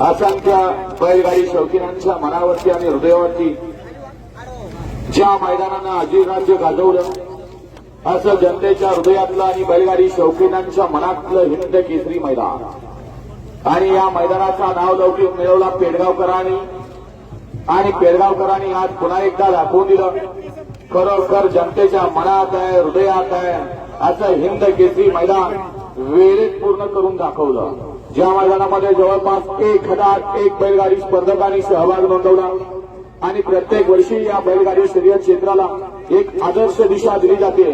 असंख्य बैलगाडी शौकीनांच्या मनावरती आणि हृदयावरती ज्या मैदानानं अजिराज्य गाजवलं असं जनतेच्या हृदयातलं आणि बैलगाडी शौकीनांच्या मनातलं हिंद केसरी मैदान. आणि या मैदानाचा नाव लौकिक मिळवला पेडगावकरांनी. आणि पेडगावकरांनी आज पुन्हा एकदा दाखवून दिलं खरोखर जनतेच्या मनात आहे हृदयात आहे असं हिंद केसरी मैदान वेळेत पूर्ण करून दाखवलं. ज्या मैदानामध्ये जवळपास एक हजार एक बैलगाडी स्पर्धकांनी सहभाग नोंदवला. आणि प्रत्येक वर्षी या बैलगाडी शर्यत क्षेत्राला एक आदर्श दिशा दिली जाते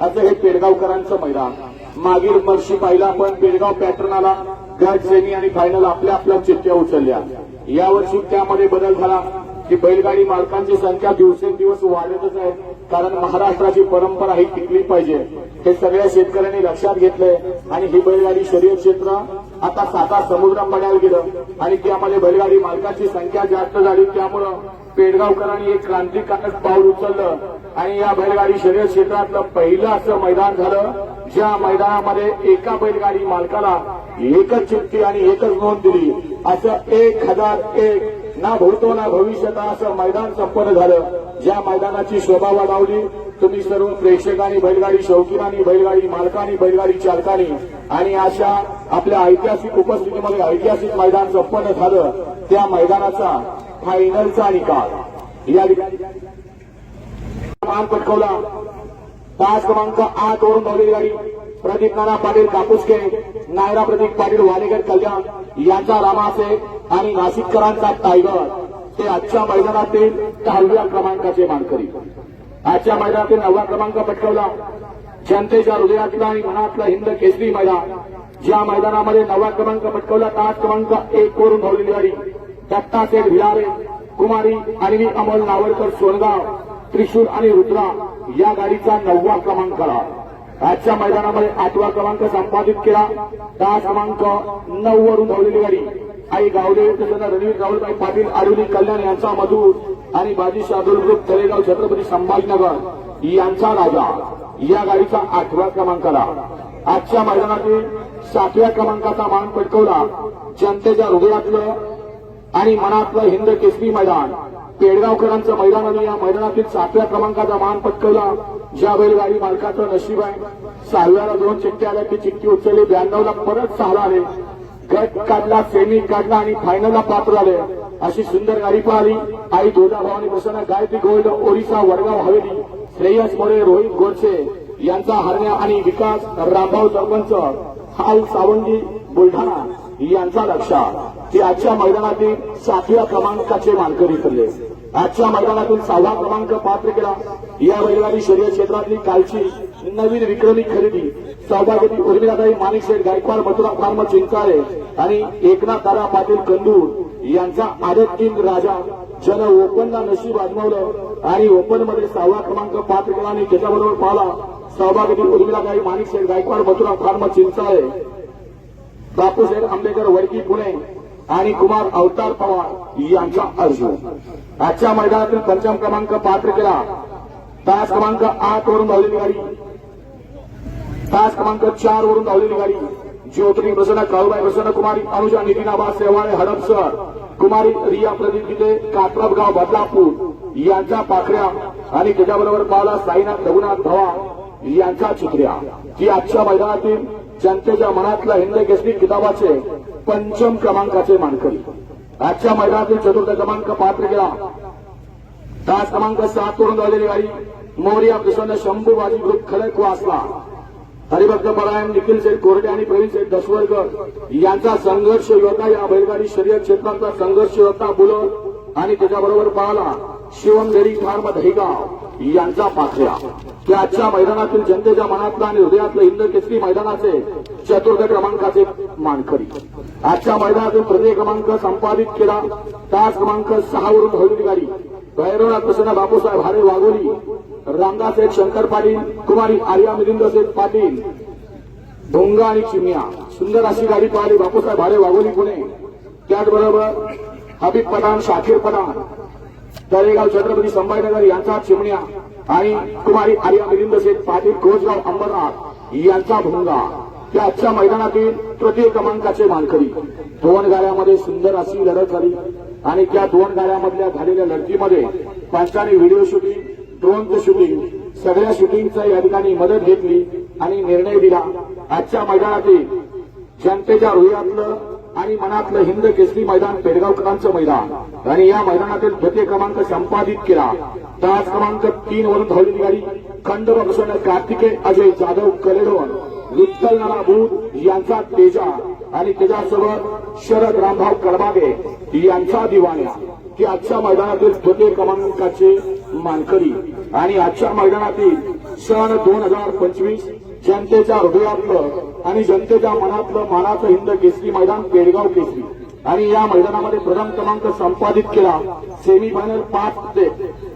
असं हे पेडगावकरांचं मैदान. मागील वर्षी पाहिला आपण पेडगाव पॅटर्न आला. गट सेमी आणि फायनल आपल्या आपल्या चिठ्ठ्या उचलल्या. यावर्षी त्यामध्ये बदल झाला की बैलगाडी मालकांची संख्या दिवसेंदिवस वाढतच आहे. कारण महाराष्ट्राची परंपरा ही टिकली पाहिजे. हे सगळ्या शेतकऱ्यांनी लक्षात घेतलंय. आणि ही बैलगाडी शर्यत क्षेत्र आता साता समुद्र पडायला गेलं आणि त्यामध्ये बैलगाडी मालकाची संख्या जास्त झाली. त्यामुळं पेडगावकरांनी एक क्रांतिकारक पाऊल उचललं. आणि या बैलगाडी शर्यत क्षेत्रातलं पहिलं असं मैदान झालं ज्या मैदानामध्ये एका बैलगाडी मालकाला एकच चिठ्ठी आणि एकच नोंद दिली. असं एक हजार एक ना भूतो ना भविष्यता असं मैदान संपन्न झालं. ज्या मैदानाची शोभा वाढवली तुम्ही सर्व प्रेक्षकांनी बैलगाडी शौकीनांनी बैलगाडी मालकांनी बैलगाडी चालकांनी आणि अशा आपल्या ऐतिहासिक उपस्थितीमध्ये ऐतिहासिक मैदान संपन्न झालं त्या मैदानाचा फायनलचा निकाल. या मान पटकवला. तास क्रमांक आठ वरून धावलेली गाडी. प्रदीप नाना पाटील कापूसके नायरा प्रदीप पाटील वालेकर कल्याण यांचा रामासे आणि नाशिककरांचा टायगर. ते आजच्या मैदानातील दहाव्या क्रमांकाचे मानकरी. आजच्या मैदानातील नववा क्रमांक पटकवला. जनतेच्या हृदयातला आणि मनातला हिंद केसरी मैदान. ज्या मैदानामध्ये नववा क्रमांक पटकवला तास क्रमांक एक वरून धावलेली गाडी. दत्ता सेठ भिलारे कुमारी आणि अमोल नावडकर सोनगाव त्रिशूर आणि रुद्रा या गाडीचा नववा क्रमांक आला आजच्या मैदानामध्ये आठवा क्रमांक संपादित केला. दहा क्रमांक नऊ वरून धावलेली गाडी. आई गावडे तसंच रणवीर राहुलभाई पाटील आडवली कल्याण यांचा मधूर आणि बाजी शार्दूल ग्रुप तळेगाव छत्रपती संभाजीनगर यांचा राजा. या गाडीचा आठव्या क्रमांकाला. आजच्या मैदानातील सातव्या क्रमांकाचा मान पटकवला जनतेच्या हृदयातलं आणि मनातलं हिंद केसरी मैदान. पेडगावकरांचं मैदान आणि या मैदानातील सातव्या क्रमांकाचा मान पटकवला. ज्या बैलगाडी मालकाचं नशीब आहे. सहाव्याला दोन चिठ्ठ्या आल्या ती चिठ्ठी उचलली. ब्याण्णवला परत सहाला आले. गट काढला सेमी काढला आणि फायनलला पात्र झाले. अशी सुंदर गाडी पाहिली. आई दोदा भवानी प्रसन्न गायत्री गोल्ड ओरिसा वडगाव हवेली. श्रेयस मोरे रोहित गोडसे यांचा हरण्या आणि विकास रामभाऊ सरपंच हाल सावंगी बुलढाणा यांचा लक्षा ते आजच्या मैदानातील सातव्या क्रमांकाचे मानकरी ठरले. आजच्या मैदानातून सहावा क्रमांक पात्र केला. या बैलगाडी शर्यत क्षेत्रातली कालची नवीन विक्रमी खरेदी. सहभागी उर्मिलाताई माणिकशेठ गायकवाड मथुरा फार्म चिंचाळे आणि एकनाथ दादा पाटील कंदूर यांचा आदत किंग राजा. ज्यानं ओपनला नशीब आजमावलं आणि ओपनमध्ये सहावा क्रमांक पात्र केला आणि त्याच्याबरोबर पाहिला सौभाग्यवती उर्मिलाताई माणिकशेठ गायकवाड मथुरा फार्म चिंचाळे बापूसाहेब आंबेडकर वडकी पुणे आणि कुमार अवतार पवार यांचा अर्जुन आजच्या मैदानातील पंचम क्रमांक पात्र केला. तास क्रमांक आठ वरून धावलेली गाडी. तास क्रमांक चार वरून धावलेली गाडी ज्योतिनी प्रसन्न काळूबाई प्रसन्न कुमारी अनुजा नितीनाबा सेवाळे हडपसर कुमारी रिया प्रदीप गीते कात्रपगाव बदलापूर. यांच्या पाखऱ्या आणि त्याच्याबरोबर पावला साईनाथ रघुनाथ धवा यांच्या चित्र्या ती आजच्या मैदानातील जनतेच्या मनातल्या हिंद केसरी किताबाचे पंचम क्रमांकाचे मानकरी. आजच्या मैदानातील चतुर्थ क्रमांक पात्र केला. तास क्रमांक सात वरून धावलेली गाडी मोर्या प्रसन्न शंभू बाजी ग्रुप खडक वासला. हरिभक्त परायण निखिल सेठ कोरडे आणि प्रवीण सेठ दसवरकर यांचा संघर्ष योद्धा या बैलगाडी शर्यत क्षेत्राचा संघर्ष योद्धा बुलर आणि त्याच्याबरोबर पाहला शिवम डेरी फार्म दहिगाव यांचा पाखऱ्या ते आजच्या मैदानातील जनतेच्या मनातलं आणि हृदयातलं हिंद केसरी मैदानाचे चतुर्थ क्रमांकाचे मानकरी. आजच्या मैदानातून प्रत्येक क्रमांक संपादित केला. तास क्रमांक सहावरून वरून गाडी. भैरवनाथ प्रसन्न बापूसाहेब हारे वाघोली. रामदास एक शंकर पाटील कुमारी आर्या मिलिंद शेठ पाटील भोंगा आणि चिमण्या सुंदर अशी गाडी पाहिली बापूसाहेब भारे वाघोली पुणे. त्याचबरोबर हबीब पठाण शाकीर पठाण तळेगाव छत्रपती संभाजीनगर यांचा चिमण्या आणि कुमारी आर्या मिलिंद शेठ पाटील कोसगाव अंबरनाथ यांचा भोंगा. त्या आजच्या मैदानातील तृतीय क्रमांकाचे मानकरी. दोन गाड्यामध्ये सुंदर अशी लढत झाली आणि त्या दोन गाड्यामधल्या झालेल्या लढतीमध्ये पंचाने व्हिडिओ शूटिंग ड्रोनचं शूटिंग सगळ्या शूटिंगचा या ठिकाणी मदत घेतली आणि निर्णय दिला. आजच्या मैदानातील जनतेच्या हृदयातलं आणि मनातलं हिंद केसरी मैदान पेडगावकरांचं मैदान. आणि या मैदानातील द्वितीय क्रमांक संपादित केला. तास क्रमांक तीन वरून धावली निघाली. खंड बक्षण कार्तिकेय अजय जाधव कलेडोन विठ्ठल नाना भूत यांचा तेजा. आणि त्याच्यासोबत शरद रामभाव कडबागे यांचा दिवाण्या की आजच्या मैदानातील द्वितीय क्रमांकाचे मानकरी. आणि आजच्या मैदानातील सण दोन हजार पंचवीस जनतेच्या हृदयातलं आणि जनतेच्या मनातलं मानाचं हिंद केसरी मैदान पेडगाव केसरी. आणि या मैदानामध्ये प्रथम क्रमांक संपादित केला सेमीफायनल पाच ते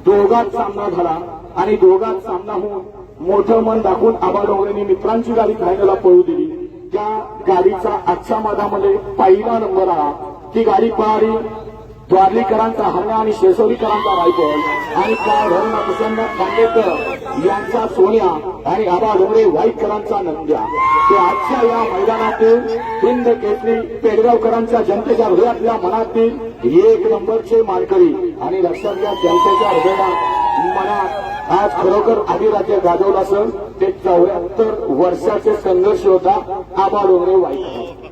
दोघात सामना झाला. आणि दोघात सामना होऊन मोठं मन दाखवून आबा डोंगरेंनी मित्रांची गाडी फायनलला पळू दिली. त्या गाडीचा आजच्या मैदानामध्ये पहिला नंबर आला ती गाडी पळाली द्वारलीकरांचा हरण्या आणि शेसवलीकरांचा रायफल आणि त्या धरण प्रसन्न खांडेकर यांचा सोन्या आणि आबा डोंगरे वाईटकरांचा नंद्या. ते आजच्या या मैदानातील हिंद केसरी पेडगावकरांच्या जनतेच्या हृदयातल्या मनातील एक नंबरचे मानकरी आणि लक्षात घ्या जनतेच्या हृदयात मनात आज खरोखर अधिराज्य गाजवलं असं ते चौऱ्याहत्तर वर्षाचे संघर्ष होता आबा डोंगरे वाईट.